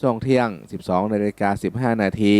ช่วงเที่ยง 12นาฬิกา15 นาที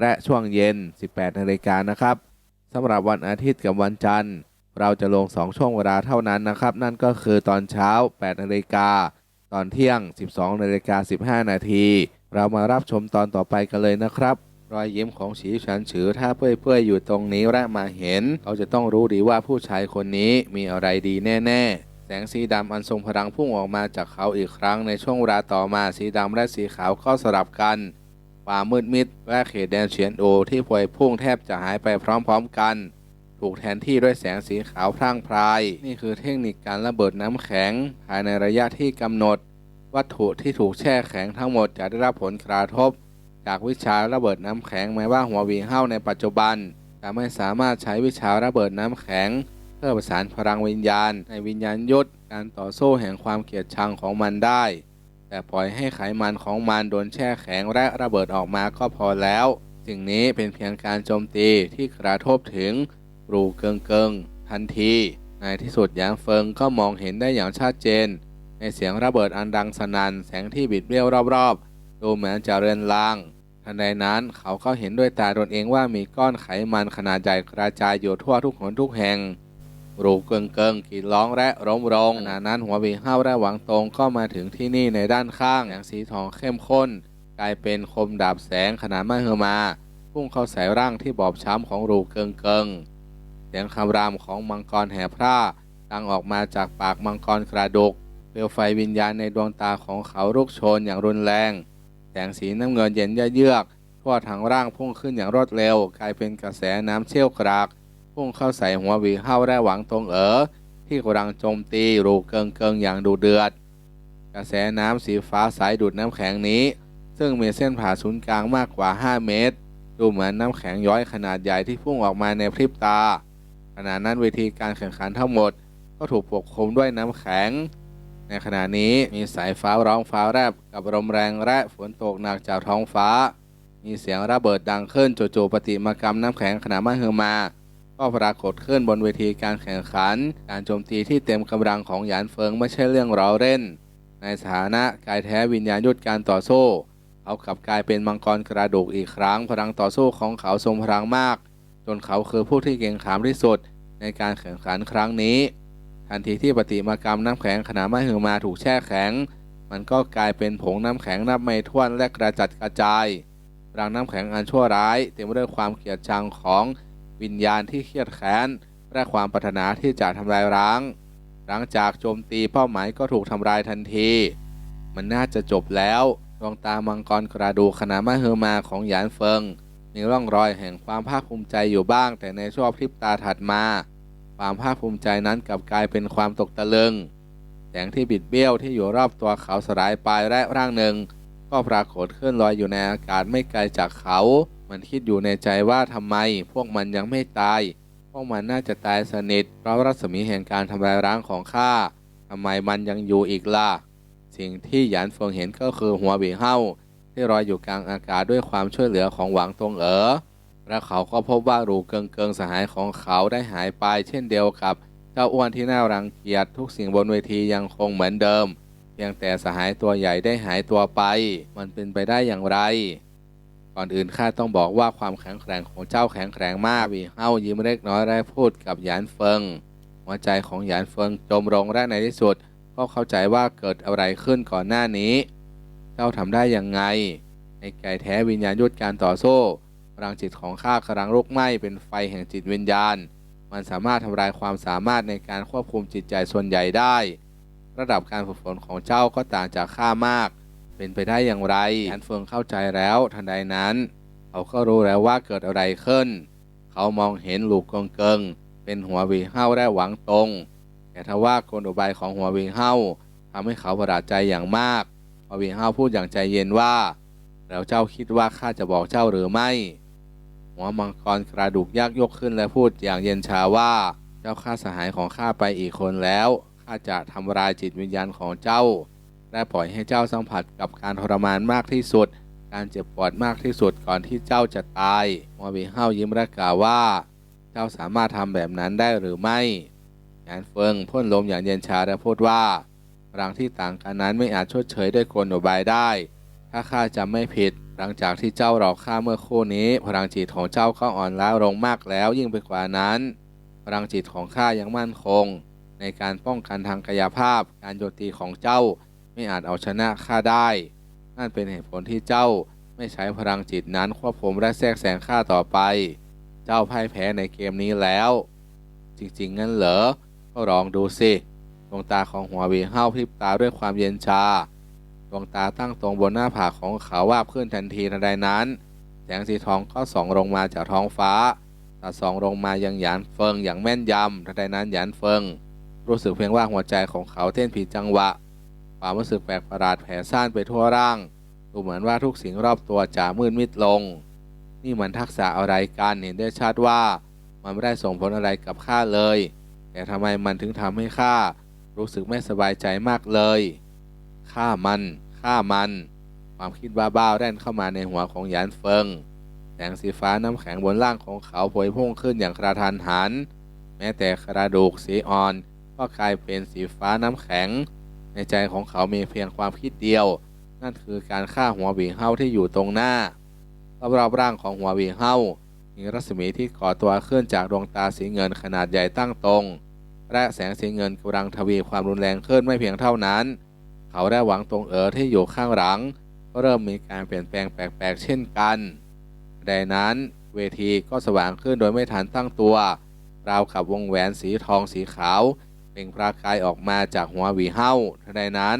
และช่วงเย็น 18นาฬิกานะครับสำหรับวันอาทิตย์กับวันจันทร์ เราจะลง 2 ช่วงเวลาเท่านั้นนะครับ นั่นก็คือตอนเช้า 8นาฬิกา ตอนเที่ยง 12นาฬิกา15 นาที เรามารับชมตอนต่อไปกันเลยนะครับ รอยยิ้มของฉีฉันฉือถ้าเปื่อยๆอยู่ตรงนี้และมาเห็น เขาจะต้องรู้ดีว่าผู้ชายคนนี้มีอะไรดีแน่ ๆ แสงสีดำอันทรงพลังพุ่งออกมาจากเขาอีกครั้งในช่วงเวลาต่อมาสีดำและสีขาวก็สลับกันป่ามืดมิดและเขตแดนเฉียนโอที่พวยพุ่งแทบจะหายไปพร้อมๆกัน ถูกแทนที่ด้วยแสงสีขาวพร่างพราย นี่คือเทคนิคการระเบิดน้ำแข็ง ภายในระยะที่กำหนด วัตถุที่ถูกแช่แข็งทั้งหมดจะได้รับผลกระทบ จากวิชาระเบิดน้ำแข็งแม้ว่าหัววีเฮ้าในปัจจุบัน จะไม่สามารถใช้วิชาระเบิดน้ำแข็ง พื่อประสานพลังวิญญาณ ในวิญญาณยุทธการต่อสู้แห่งความเกลียดชังของมันได้ แต่ปล่อยให้ไขมันของมันโดนแช่แข็งและระเบิดออกมาก็พอแล้ว สิ่งนี้เป็นเพียงการโจมตีที่กระทบถึงรูเกิงเกิงทันที ในที่สุดหยางเฟิงก็มองเห็นได้อย่างชัดเจน ในเสียงระเบิดอันดังสนั่นแสงที่บิดเบี้ยวรอบๆ ดูเหมือนจะเรือนลางทันใดนั้นเขาก็เห็นด้วยตาตนเองว่ามีก้อนไขมันขนาดใหญ่กระจายอยู่ทั่วทุกหนทุกแห่ง รูเกิงเกิงกีดร้องและร้มรงขณะนั้นหัวบีห้าวและหวังตรงก็มาถึงที่นี่ในด้านข้างแสงสีทองเข้มข้น กลายเป็นคมดาบแสงขนาดมหึมา พุ่งเข้าใส่ร่างที่บอบช้ำของรูเกิงเกิงเสียงคำรามของมังกรแห่พร่าดังออกมาจากปากมังกรกระดกเปลวไฟวิญญาณในดวงตาของเขาลุกโชนอย่างรุนแรง แสงสีน้ำเงินเย็นเยือกทั่วทั้งร่างพุ่งขึ้นอย่างรวดเร็ว กลายเป็นกระแสน้ำเชี่ยวกราก พุ่งเข้าใส่หัวหวีเห้าและหวังตรงเอ๋อที่กำลังโจมตีรูเกิงเกิงอย่างดุเดือด กระแสน้ำสีฟ้าสายดูดน้ำแข็งนี้ ซึ่งมีเส้นผ่าศูนย์กลางมากกว่า 5 เมตร ดูเหมือนน้ำแข็งย้อยขนาดใหญ่ที่พุ่งออกมาในพริบตา ขณะนั้นเวทีการแข่งขันทั้งหมด ก็ถูกปกคลุมด้วยน้ำแข็ง ในขณะนี้มีสายฟ้าร้องฟ้าแรบกับลมแรงและฝนตกหนักจากท้องฟ้า มีเสียงระเบิดดังขึ้นจู่ๆปฏิมากรรมน้ำแข็งขนาดมหึมา ก็ปรากฏขึ้นบนเวทีการแข่งขัน การโจมตีที่เต็มกำลังของหยานเฟิงไม่ใช่เรื่องล้อเล่น ในฐานะกายแท้วิญญาณยุทธการต่อสู้ เขากลับกลายเป็นมังกรกระดูกอีกครั้ง พลังต่อสู้ของเขาทรงพลังมาก จนเขาคือผู้ที่เก่งขามที่สุดในการแข่งขันครั้งนี้ ทันทีที่ปฏิมากรรมน้ำแข็งขนาดมหึมาถูกแช่แข็ง มันก็กลายเป็นผงน้ำแข็งนับไม่ถ้วนและกระจัดกระจายรังน้ำแข็งอันชั่วร้าย เต็มไปด้วยความเกลียดชังของ วิญญาณที่เครียดแค้นและความปรารถนาที่จะทำลายร้าง หลังจากโจมตีเป้าหมายก็ถูกทำลายทันที มันน่าจะจบแล้วดวงตามังกรกระดูขนาดมหึมาของหยานเฟิง มีร่องรอยแห่งความภาคภูมิใจอยู่บ้าง แต่ในช่วงพริบตาถัดมา ความภาคภูมิใจนั้นกลับกลายเป็นความตกตะลึงแสงที่บิดเบี้ยวที่อยู่รอบตัวเขาสลายไปและร่างหนึ่ง ก็ปรากฏขึ้นลอยอยู่ในอากาศไม่ไกลจากเขา มันคิดอยู่ในใจว่าทำไม พวกมันยังไม่ตาย พวกมันน่าจะตายสนิทเพราะรัศมีแห่งการทำลายร้างของข้าทำไมมันยังอยู่อีกล่ะ สิ่งที่หยานเฟิงเห็นก็คือหัวบีเฮ้าที่ลอยอยู่กลางอากาศด้วยความช่วยเหลือของหวังตงเอ๋อและเขาก็พบว่ารูเกิงเกิงสหายของเขาได้หายไป เช่นเดียวกับเจ้าอ้วนที่น่ารังเกียจทุกสิ่งบนเวทียังคงเหมือนเดิม เพียงแต่สหายตัวใหญ่ได้หายตัวไป มันเป็นไปได้อย่างไร ก่อนอื่นข้าต้องบอกว่าความแข็งแกร่งของเจ้าแข็งแกร่งมากวีเฮ้ายิ้มเล็กน้อยและพูดกับหยานเฟิง หัวใจของหยานเฟิงจมลงและในที่สุด ก็เข้าใจว่าเกิดอะไรขึ้นก่อนหน้านี้ เจ้าทำได้ยังไง ในไก่แท้วิญญาณยุทธการต่อสู้ลังจิตของข้ากำลังลุกไหม้เป็นไฟแห่งจิตวิญญาณ มันสามารถทำลายความสามารถในการควบคุมจิตใจส่วนใหญ่ได้ ระดับการฝึกฝนของเจ้าก็ต่างจากข้ามาก เป็นไปได้อย่างไรอันเฟิงเข้าใจแล้วทันใดนั้น เขาก็รู้แล้วว่าเกิดอะไรขึ้น เขามองเห็นลูกกงเกิง เป็นหัววีเห้าและหวังตรง แต่ทว่ากลอุบายของหัววีเห้าทำให้เขาประหลาดใจอย่างมากหัววีเห้าพูดอย่างใจเย็นว่า แล้วเจ้าคิดว่าข้าจะบอกเจ้าหรือไม่ หัวมังกรกระดูกยักษ์ยกขึ้นและพูดอย่างเย็นชาว่า เจ้าฆ่าสหายของข้าไปอีกคนแล้วาจะทำลายจิตวิญญาณของเจ้า และปล่อยให้เจ้าสัมผัสกับการทรมานมากที่สุด การเจ็บปวดมากที่สุดก่อนที่เจ้าจะตายหัวหวีเห้ายิ้มและกล่าวว่า เจ้าสามารถทำแบบนั้นได้หรือไม่ยานเฟิงพ่นลมอย่างเย็นชาและพูดว่าพลังที่ต่างกันนั้นไม่อาจชดเชยด้วยกลอุบายได้ ถ้าข้าจำไม่ผิด หลังจากที่เจ้าหลอกข้าเมื่อครู่นี้ พลังจิตของเจ้าก็อ่อนล้าลงมากแล้วยิ่งไปกว่านั้น พลังจิตของข้ายังมั่นคง ในการป้องกันทางกายภาพ การโจมตีของเจ้าไม่อาจเอาชนะข้าได้ นั่นเป็นเหตุผลที่เจ้าไม่ใช้พลังจิตนั้นควบคุมและแทรกแซงข้าต่อไป เจ้าพ่ายแพ้ในเกมนี้แล้ว จริงๆงั้นเหรอ ก็ลองดูสิ ดวงตาของหัววีเห้าพริบตาด้วยความเย็นชา ดวงตาตั้งตรงบนหน้าผากของเขาวาบขึ้นทันทีทันใดนั้น แสงสีทองก็ส่องลงมาจากท้องฟ้าตัดส่องลงมายังหยานเฟิงอย่างแม่นยำทันใดนั้นหยานเฟิง รู้สึกเพียงว่าหัวใจของเขาเต้นผิดจังหวะ ความรู้สึกแปลกประหลาดแผ่ซ่านไปทั่วร่าง ดูเหมือนว่าทุกสิ่งรอบตัวจะมืดมิดลง นี่มันทักษะอะไรกันเห็นได้ชัดว่า มันไม่ได้ส่งผลอะไรกับข้าเลย แต่ทำไมมันถึงทำให้ข้ารู้สึกไม่สบายใจมากเลยฆ่ามันฆ่ามัน ความคิดบ้าๆแล่นเข้ามาในหัวของหยานเฟิง แสงสีฟ้าน้ำแข็งบนร่างของเขาพวยพุ่งขึ้นอย่างกระทันหัน แม้แต่กระดูกสีอ่อน ก็กลายเป็นสีฟ้าน้ำแข็ง ในใจของเขามีเพียงความคิดเดียว นั่นคือการฆ่าหัวหวีเฮาที่อยู่ตรงหน้ารอบๆร่างของหัวหวีเฮามีรัศมีที่ก่อตัวขึ้นจากดวงตาสีเงินขนาดใหญ่ตั้งตรง และแสงสีเงินกำลังทวีความรุนแรงขึ้นไม่เพียงเท่านั้น เขาได้หวังตรงเอ๋อที่อยู่ข้างหลัง ก็เริ่มมีการเปลี่ยนแปลงแปลกๆ เช่นกันดังนั้นเวทีก็สว่างขึ้นโดยไม่ทันตั้งตัว ราวกับวงแหวนสีทองสีขาว เปล่งประกายออกมาจากหัวหวีเห้าทันใดนั้น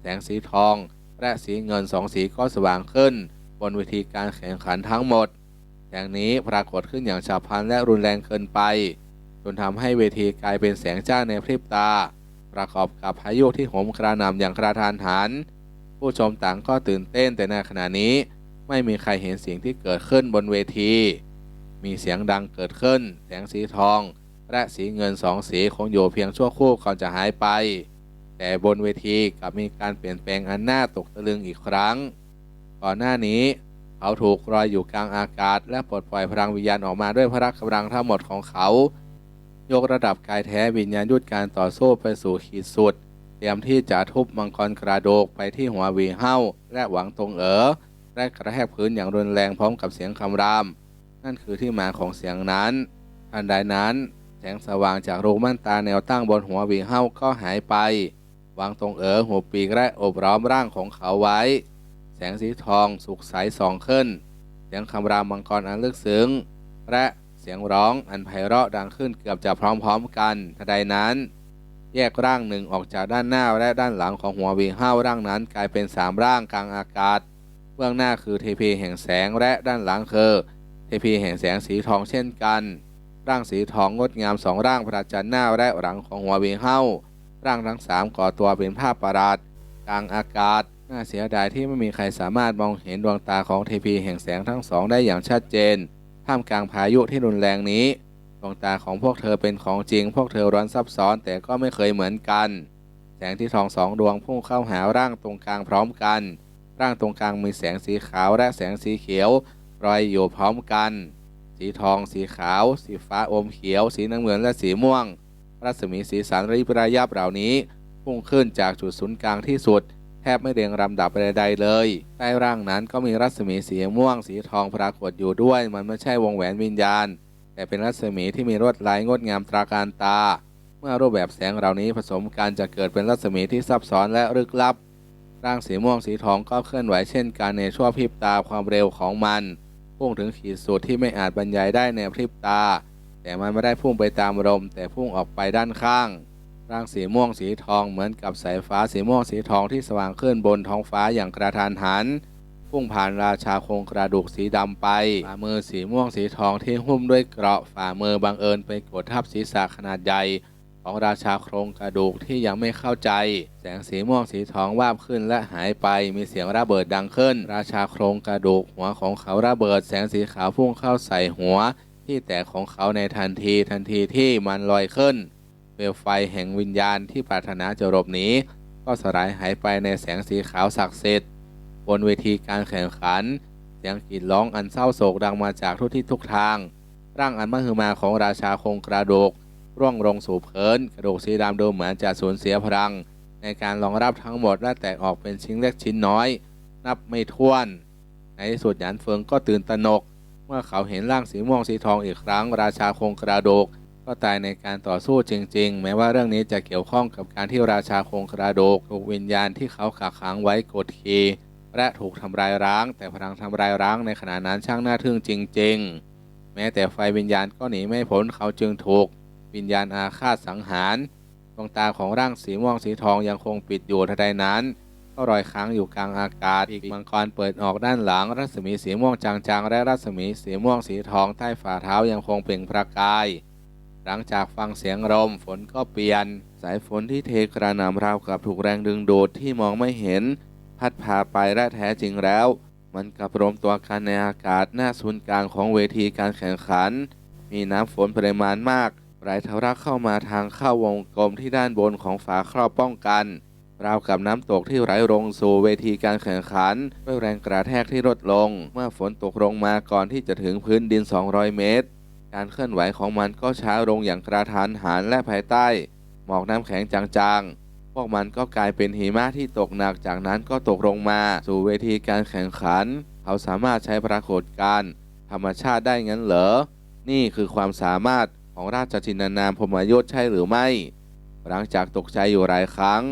แสงสีทองและสีเงินสองสีก็สว่างขึ้น บนเวทีการแข่งขันทั้งหมดแสงนี้ปรากฏขึ้นอย่างฉับพลันและรุนแรงเกินไป จนทำให้เวทีกลายเป็นแสงจ้าในพริบตา ประกอบกับพายุที่โหมกระหน่ำอย่างกระทานหัน ผู้ชมต่างก็ตื่นเต้นแต่ในขณะนี้ ไม่มีใครเห็นสิ่งที่เกิดขึ้นบนเวที มีเสียงดังเกิดขึ้น แสงสีทอง และสีเงินสองสีคงอยู่เพียงชั่วครู่ก่อนจะหายไป แต่บนเวทีกลับมีการเปลี่ยนแปลงอันน่าตกตะลึงอีกครั้ง ก่อนหน้านี้ เขาถูกลอยอยู่กลางอากาศ และปลดปล่อยพลังวิญญาณออกมาด้วยพละกำลังทั้งหมดของเขา ยกระดับกายแท้วิญญาณยุทธการต่อสู้ไปสู่ขีดสุด เตรียมที่จะทุบมังกรกระโดกไปที่หัววีเห้าและหวังตรงเอ๋อและกระแทกพื้นอย่างรุนแรงพร้อมกับเสียงคำราม นั่นคือที่มาของเสียงนั้นทันใดนั้น งสว่างจากรูม่านตาแนวตั้งบนหัววีเห้าก็หายไป วางตรงเอ๋อหัวปีกและอบล้อมร่างของเขาไว้ แสงสีทองสุกใสส่องขึ้น เสียงคำรามมังกรอันลึกซึ้ง และเสียงร้องอันไพเราะดังขึ้นเกือบจะพร้อมๆกันทันใดนั้น แยกร่างหนึ่งออกจากด้านหน้าและด้านหลังของหัววีเห้าร่างนั้นกลายเป็นสามร่างกลางอากาศ เบื้องหน้าคือเทพีแห่งแสงและด้านหลังคือเทพีแห่งแสงสีทองเช่นกัน ร่างสีทองงดงามสองร่างประจันหน้าและหลังของหัวหวีเห้าร่างทั้งสามก่อตัวเป็นภาพประหลาดกลางอากาศ น่าเสียดายที่ไม่มีใครสามารถมองเห็นดวงตาของเทพีแห่งแสงทั้งสองได้อย่างชัดเจน ท่ามกลางพายุที่รุนแรงนี้ ดวงตาของพวกเธอเป็นของจริง พวกเธอร้อนซับซ้อนแต่ก็ไม่เคยเหมือนกัน แสงที่ทองสองดวงพุ่งเข้าหาร่างตรงกลางพร้อมกัน ร่างตรงกลางมีแสงสีขาวและแสงสีเขียวรอยอยู่พร้อมกัน สีทอง สีขาว สีฟ้าอมเขียว สีน้ำเงินและสีม่วง รัศมีสีสันริบระยับเหล่านี้พุ่งขึ้นจากจุดศูนย์กลางที่สุด แทบไม่เรียงลำดับใดๆเลย ใต้ร่างนั้นก็มีรัศมีสีม่วง สีทองปรากฏอยู่ด้วย มันไม่ใช่วงแหวนวิญญาณ แต่เป็นรัศมีที่มีลวดลายงดงามตราการตา เมื่อรูปแบบแสงเหล่านี้ผสมกันจะเกิดเป็นรัศมีที่ซับซ้อนและลึกลับ ร่างสีม่วงสีทองก็เคลื่อนไหวเช่นกันในชั่วพริบตาความเร็วของมัน พุ่งถึงขีดสุดที่ไม่อาจบรรยายได้ในพริบตา แต่มันไม่ได้พุ่งไปตามลมแต่พุ่งออกไปด้านข้าง ร่างสีม่วงสีทองเหมือนกับสายฟ้าสีม่วงสีทองที่สว่างขึ้นบนท้องฟ้าอย่างกระทานหัน พุ่งผ่านราชาโครงกระดูกสีดำไปฝ่ามือสีม่วงสีทองที่หุ้มด้วยเกราะฝ่ามือบังเอิญไปกดทับศีรษะขนาดใหญ่ ของราชาโครงกระดูกที่ยังไม่เข้าใจ แสงสีม่วงสีทองวาบขึ้นและหายไปมีเสียงระเบิดดังขึ้น ราชาโครงกระดูกหัวของเขาระเบิด แสงสีขาวพุ่งเข้าใส่หัว ที่แตกของเขาในทันทีทันทีที่มันลอยขึ้นเปลวไฟแห่งวิญญาณที่ปรารถนาจะหลบหนีก็สลายหายไปในแสงสีขาวศักดิ์สิทธิ์บนเวทีการแข่งขัน เสียงกรีดร้องอันเศร้าโศกดังมาจากทุกทิศทุกทาง ร่างอันมหึมาของราชาโครงกระดูก ร่วงลงสู่พื้นกระดูกสีดำดูเหมือนจะสูญเสียพลัง ในการรองรับทั้งหมดและแตกออกเป็นชิ้นเล็กชิ้นน้อย นับไม่ถ้วน ในที่สุดหยานเฟิงก็ตื่นตระหนก เมื่อเขาเห็นร่างสีม่วงสีทองอีกครั้ง ราชาคงกระดูกก็ตายในการต่อสู้จริง ๆ แม้ว่าเรื่องนี้จะเกี่ยวข้องกับการที่ราชาคงกระดูกถูกวิญญาณที่เขาขังขังไว้กดขี่และถูกทำลายร้าง แต่พลังทำลายร้างในขณะนั้นช่างน่าทึ่งจริง ๆ แม้แต่ไฟวิญญาณก็หนีไม่พ้นเขาจึงถูก วิญญาณอาฆาตสังหาร ดวงตาของร่างสีม่วงสีทองยังคงปิดอยู่ทันใดนั้น ก็ลอยค้างอยู่กลางอากาศอีกมังกรเปิดออกด้านหลัง รัศมีสีม่วงจางๆ และรัศมีสีม่วงสีทองใต้ฝ่าเท้ายังคงเปล่งประกาย หลังจากฟังเสียงลมฝนก็เปลี่ยน สายฝนที่เทกระหน่ำราวกับถูกแรงดึงดูดที่มองไม่เห็น พัดพาไปและแท้จริงแล้ว มันกลับรวมตัวกันในอากาศหน้าศูนย์กลางของเวทีการแข่งขัน มีน้ำฝนปริมาณมาก ไหลทะลักเข้ามาทางเข้าวงกลมที่ด้านบนของฝาครอบป้องกัน ราวกับน้ำตกที่ไหลลงสู่เวทีการแข่งขัน ด้วยแรงกระแทกที่ลดลง เมื่อฝนตกลงมาก่อนที่จะถึงพื้นดิน 200 เมตร การเคลื่อนไหวของมันก็ช้าลงอย่างกระทันหันและภายใต้ หมอกน้ำแข็งจางๆ พวกมันก็กลายเป็นหิมะที่ตกหนักจากนั้นก็ตกลงมาสู่เวทีการแข่งขัน เขาสามารถใช้ปรากฏการธรรมชาติได้งั้นเหรอ นี่คือความสามารถ ของราชจินนามพมยศใช่หรือไม่ หลังจากตกใจอยู่หลายครั้ง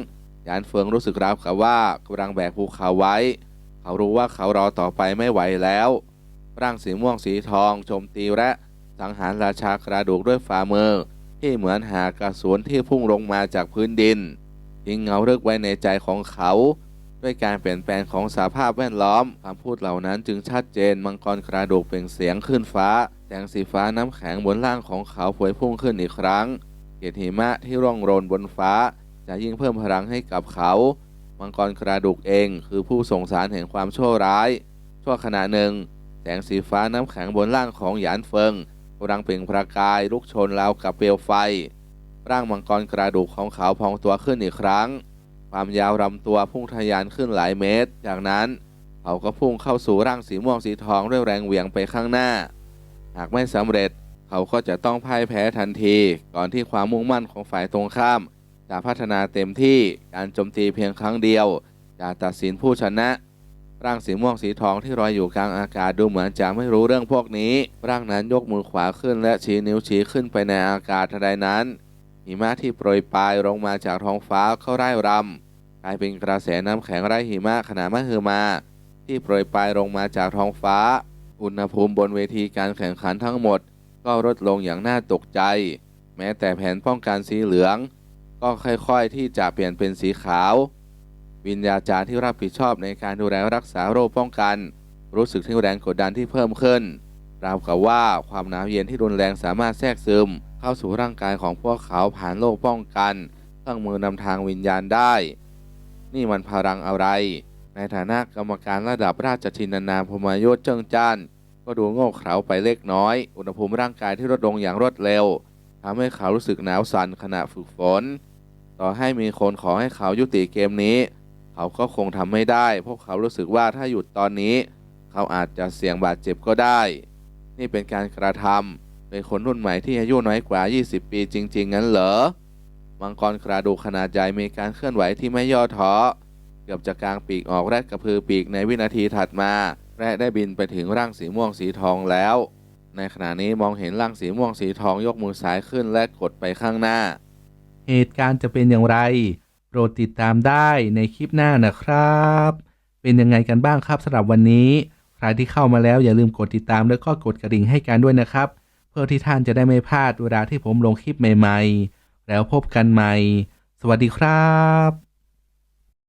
ยานเฟืองรู้สึกราวกับว่ากำลังแบกภูเขาไว้ เขารู้ว่าเขารอต่อไปไม่ไหวแล้ว ร่างสีม่วงสีทองโจมตีและสังหารราชากระดูกด้วยฝ่ามือที่เหมือนหากระสุนที่พุ่งลงมาจากพื้นดินทิ้งเงาเลึกไว้ในใจของเขา ด้วยการเปลี่ยนแปลงของสภาพแวดล้อมคำพูดเหล่านั้นจึงชัดเจนมังกรกระดูกเปล่งเสียงขึ้นฟ้า งสีฟ้าน้ำแข็งบนล่างของเขาพวยพุ่งขึ้นอีกครั้ง เกล็ดหิมะที่ร่องโรนบนฟ้า จะยิ่งเพิ่มพลังให้กับเขา มังกรกระดูกเองคือผู้ส่งสารแห่งความชั่วร้าย ชั่วขณะหนึ่ง แสงสีฟ้าน้ำแข็งบนล่างของหยานเฟิงกำลังเปล่งประกายลุกชนราวกับเปลวไฟ ร่างมังกรกระดูกของเขาพองตัวขึ้นอีกครั้ง ความยาวลำตัวพุ่งทะยานขึ้นหลายเมตร จากนั้นเขาก็พุ่งเข้าสู่ร่างสีม่วงสีทองด้วยแรงเหวี่ยงไปข้างหน้า หากไม่สำเร็จ เขาก็จะต้องพ่ายแพ้ทันที ก่อนที่ความมุ่งมั่นของฝ่ายตรงข้าม จะพัฒนาเต็มที่การโจมตีเพียงครั้งเดียว จะตัดสินผู้ชนะ ร่างสีม่วงสีทองที่ลอยอยู่กลางอากาศดูเหมือนจะไม่รู้เรื่องพวกนี้ ร่างนั้นยกมือขวาขึ้นและชี้นิ้วชี้ขึ้นไปในอากาศทันใดนั้นหิมะที่โปรยปลายลงมาจากท้องฟ้าเข้าไร่รำกลายเป็นกระแสน้ำแข็งไร่หิมะขนาดมหึมา ที่โปรยปลายลงมาจากท้องฟ้า อุณหภูมิบนเวทีการแข่งขันทั้งหมด ก็ลดลงอย่างน่าตกใจ แม้แต่แผนป้องกันสีเหลือง ก็ค่อยๆที่จะเปลี่ยนเป็นสีขาว วิญญาจารย์ที่รับผิดชอบในการดูแลรักษาโรคป้องกัน รู้สึกถึงแรงกดดันที่เพิ่มขึ้น ราวกับว่าความหนาวเย็นที่รุนแรงสามารถแทรกซึม เข้าสู่ร่างกายของพวกเขาผ่านโรคป้องกัน เครื่องมือนำทางวิญญาณได้ นี่มันพลังอะไร ในฐานะกรรมการระดับราชชินนามพมายศเจิงจ้าน ก็ดูโง่เขลาไปเล็กน้อย อุณหภูมิร่างกายที่ลดลงอย่างรวดเร็วทำให้เขารู้สึกหนาวสั่นขณะฝึกฝน ต่อให้มีคนขอให้เขายุติเกมนี้ เขาก็คงทำไม่ได้ เพราะเขารู้สึกว่าถ้าหยุดตอนนี้ เขาอาจจะเสี่ยงบาดเจ็บก็ได้ นี่เป็นการกระทำโดยคนรุ่นใหม่ที่อายุน้อยกว่า 20 ปีจริง ๆ งั้นเหรอ มังกรกระดูกขนาดใหญ่มีการเคลื่อนไหวที่ไม่ย่อท้อ เกือบจะกลางปีกออกและกระพือปีกในวินาทีถัดมา และได้บินไปถึงร่างสีม่วงสีทองแล้ว ในขณะนี้มองเห็นร่างสีม่วงสีทองยกมือซ้ายขึ้นและกดไปข้างหน้า เหตุการณ์จะเป็นอย่างไร โปรดติดตามได้ในคลิปหน้านะครับ เป็นยังไงกันบ้างครับสำหรับวันนี้ ใครที่เข้ามาแล้วอย่าลืมกดติดตามแล้วก็กดกระดิ่งให้กันด้วยนะครับ เพื่อที่ท่านจะได้ไม่พลาดเวลาที่ผมลงคลิปใหม่ ๆ แล้วพบกันใหม่ สวัสดีครับ